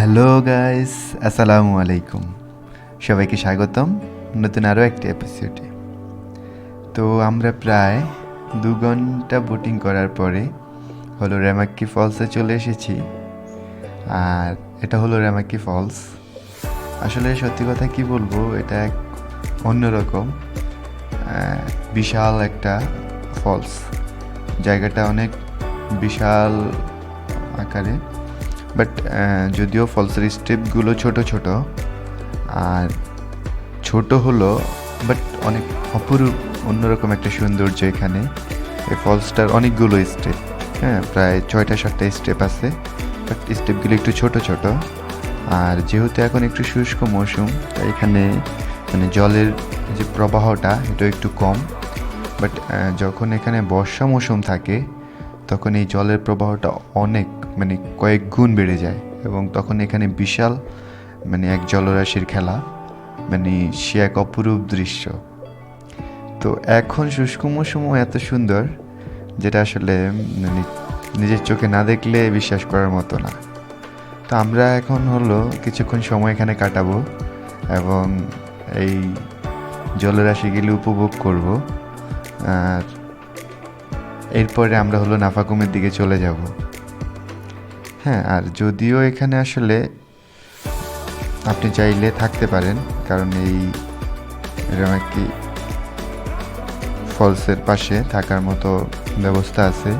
Hello guys আসসালামু আলাইকুম সবাইকে স্বাগতম। নতুন আরও একটি এপিসোডে তো আমরা প্রায় দু ঘণ্টা বোটিং করার পরে হলো রেমাক্কি ফলসে চলে এসেছি। আর এটা হলো রেমাক্কি ফলস আসলে সত্যি কথা কি বলব, এটা এক অন্যরকম বিশাল একটা ফলস জায়গাটা অনেক বিশাল আকারে। বাট যদিও ফলসের স্টেপগুলো ছোট ছোট, আর ছোট হলো, বাট অনেক অপরূপ, অন্যরকম একটা সৌন্দর্য এখানে। এই ফলসটার অনেকগুলো স্টেপ হ্যাঁ প্রায় ছয়টা, সাতটা স্টেপ আছে বাট স্টেপগুলো একটু ছোট ছোট। আর যেহেতু এখন একটু শুষ্ক মৌসুম, তাই এখানে মানে জলের যে প্রবাহটা এটা একটু কম। বাট যখন এখানে বর্ষা মৌসুম থাকে তখন এই জলের প্রবাহটা অনেক মানে কয়েক গুণ বেড়ে যায় এবং তখন এখানে বিশাল মানে এক জলরাশির খেলা মানে সে এক অপরূপ দৃশ্য। তো এখন শুষ্ক মৌসুমও এত সুন্দর, যেটা আসলে মানে নিজের চোখে না দেখলে বিশ্বাস করার মতো না। তো আমরা এখন হলো কিছুক্ষণ সময় এখানে কাটাবো এবং এই জলরাশিগুলি উপভোগ করব। আর এরপরে আমরা হলো নাফাকুমের দিকে চলে যাব। হ্যাঁ আর যদিও এখানে আসলে আপনি চাইলে থাকতে পারেন, কারণ এই এরকম একটি ফলসের পাশে থাকার মতো ব্যবস্থা আছে।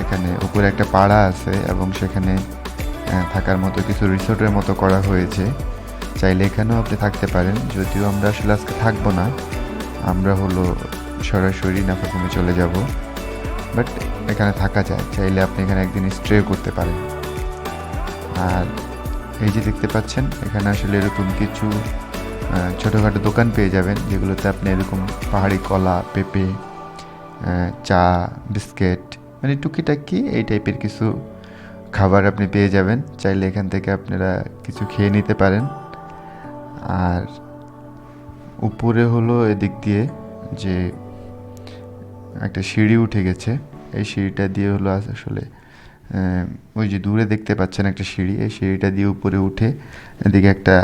এখানে উপরে একটা পাড়া আছে এবং সেখানে থাকার মতো কিছু রিসোর্টের মতো করা হয়েছে। চাইলে এখানেও আপনি থাকতে পারেন, যদিও আমরা আসলে আজকে থাকব না। আমরা হলো সরাসরি নাফাকুমে চলে যাব। বাট এখানে থাকা যায়, চাইলে আপনি এখানে একদিন স্টে করতে পারেন। আর এই যে দেখতে পাচ্ছেন, এখানে আসলে এরকম কিছু ছোটোখাটো দোকান পেয়ে যাবেন, যেগুলোতে আপনি এরকম পাহাড়ি কলা, পেঁপে চা, বিস্কিট মানে টুকিটাকি এই টাইপের কিছু খাবার আপনি পেয়ে যাবেন। চাইলে এখান থেকে আপনারা কিছু খেয়ে নিতে পারেন। আর উপরে হলো এদিক দিয়ে যে একটা সিঁড়ি উঠে গেছে। এই সিঁড়িটা দিয়ে হলো আসলে ওই যে দূরে দেখতে পাচ্ছেন একটা সিঁড়ি। এই সিঁড়িটা দিয়ে উপরে উঠে এদিকে একটা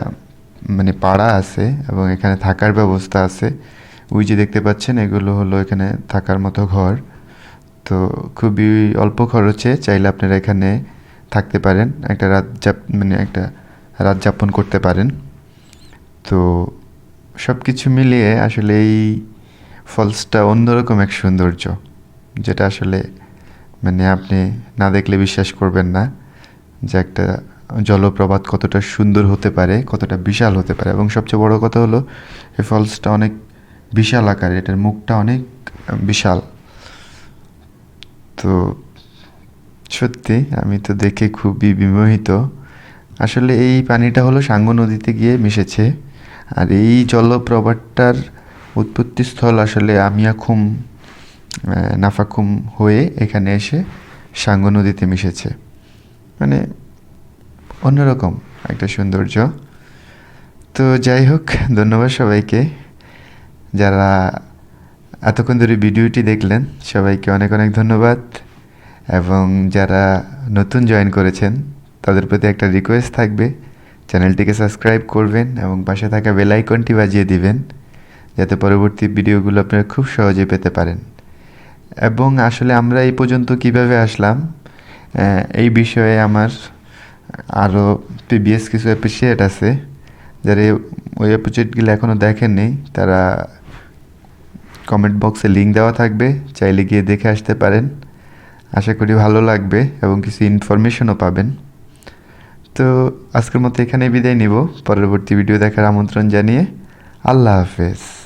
মানে পাড়া আছে এবং এখানে থাকার ব্যবস্থা আছে। ওই যে দেখতে পাচ্ছেন, এগুলো হলো এখানে থাকার মতো ঘর। তো খুবই অল্প খরচে চাইলে আপনারা এখানে থাকতে পারেন, একটা রাত যাপ মানে একটা রাত যাপন করতে পারেন। তো সব কিছু মিলিয়ে আসলে এই ফলসটা অন্যরকম এক সৌন্দর্য, যেটা আসলে মানে আপনি না দেখলে বিশ্বাস করবেন না যে একটা জলপ্রপাত কতটা সুন্দর হতে পারে, কতটা বিশাল হতে পারে। এবং সবচেয়ে বড় কথা হলো, এই ফলসটা অনেক বিশাল আকার, এটার মুখটা অনেক বিশাল। তো সত্যি, আমি তো দেখে খুবই বিমোহিত। আসলে এই পানিটা হলো সাঙ্গু নদীতে গিয়ে মিশেছে। আর এই জলপ্রপাতটার উৎপত্তিস্থল আসলে আমিয়াখুম আহ, নাফাখুম হয়ে এখানে এসে সাঙ্গু নদীতে মিশেছে। মানে অন্যরকম একটা সৌন্দর্য। তো যাই হোক ধন্যবাদ সবাইকে যারা এতক্ষণ ধরে ভিডিওটি দেখলেন সবাইকে অনেক অনেক ধন্যবাদ। এবং যারা নতুন জয়েন করেছেন তাদের প্রতি একটা রিকোয়েস্ট থাকবে চ্যানেলটিকে সাবস্ক্রাইব করবেন এবং পাশে থাকা বেল আইকনটি বাজিয়ে দিবেন। যাতে পরবর্তী ভিডিওগুলো আপনারা খুব সহজে পেতে পারেন। এবং আসলে আমরা এই পর্যন্ত কীভাবে আসলাম এই বিষয়ে আমার আরও প্রিভিয়াস কিছু অ্যাপ্রিসিয়েট আছে। যারা ওই অ্যাপ্রিসিয়েটগুলো এখনও দেখেননি, তারা কমেন্ট বক্সে লিঙ্ক দেওয়া থাকবে, চাইলে গিয়ে দেখে আসতে পারেন। আশা করি ভালো লাগবে এবং কিছু ইনফরমেশনও পাবেন। তো আজকের মতো এখানে বিদায় নিব। পরবর্তী ভিডিও দেখার আমন্ত্রণ জানিয়ে আল্লাহ হাফেজ।